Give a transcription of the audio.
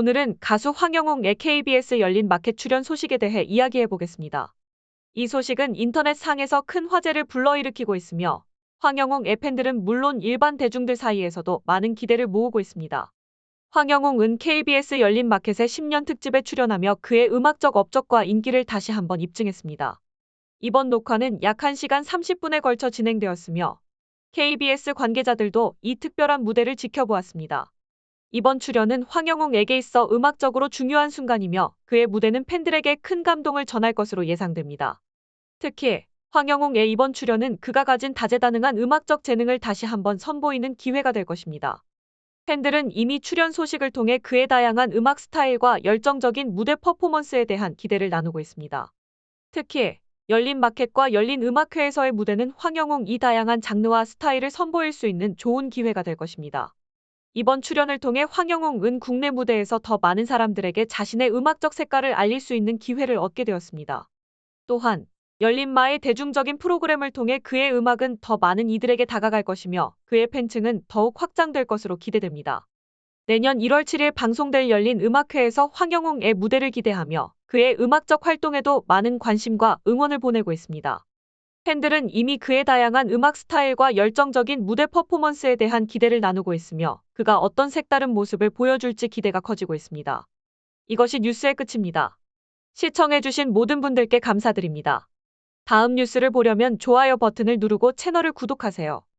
오늘은 가수 황영웅 의 KBS 열린 마켓 출연 소식에 대해 이야기해 보겠습니다. 이 소식은 인터넷 상에서 큰 화제를 불러일으키고 있으며 황영웅의 팬들은 물론 일반 대중들 사이에서도 많은 기대를 모으고 있습니다. 황영웅은 KBS 열린 마켓의 10년 특집에 출연하며 그의 음악적 업적과 인기를 다시 한번 입증했습니다. 이번 녹화는 약 1시간 30분에 걸쳐 진행되었으며 KBS 관계자들도 이 특별한 무대를 지켜보았습니다. 이번 출연은 황영웅에게 있어 음악적으로 중요한 순간이며 그의 무대는 팬들에게 큰 감동을 전할 것으로 예상됩니다. 특히 황영웅의 이번 출연은 그가 가진 다재다능한 음악적 재능을 다시 한번 선보이는 기회가 될 것입니다. 팬들은 이미 출연 소식을 통해 그의 다양한 음악 스타일과 열정적인 무대 퍼포먼스에 대한 기대를 나누고 있습니다. 특히 열린 마켓과 열린 음악회에서의 무대는 황영웅 이 다양한 장르와 스타일을 선보일 수 있는 좋은 기회가 될 것입니다. 이번 출연을 통해 황영웅은 국내 무대에서 더 많은 사람들에게 자신의 음악적 색깔을 알릴 수 있는 기회를 얻게 되었습니다. 또한 열린마의 대중적인 프로그램을 통해 그의 음악은 더 많은 이들에게 다가갈 것이며 그의 팬층은 더욱 확장될 것으로 기대됩니다. 내년 1월 7일 방송될 열린 음악회에서 황영웅의 무대를 기대하며 그의 음악적 활동에도 많은 관심과 응원을 보내고 있습니다. 팬들은 이미 그의 다양한 음악 스타일과 열정적인 무대 퍼포먼스에 대한 기대를 나누고 있으며 그가 어떤 색다른 모습을 보여줄지 기대가 커지고 있습니다. 이것이 뉴스의 끝입니다. 시청해주신 모든 분들께 감사드립니다. 다음 뉴스를 보려면 좋아요 버튼을 누르고 채널을 구독하세요.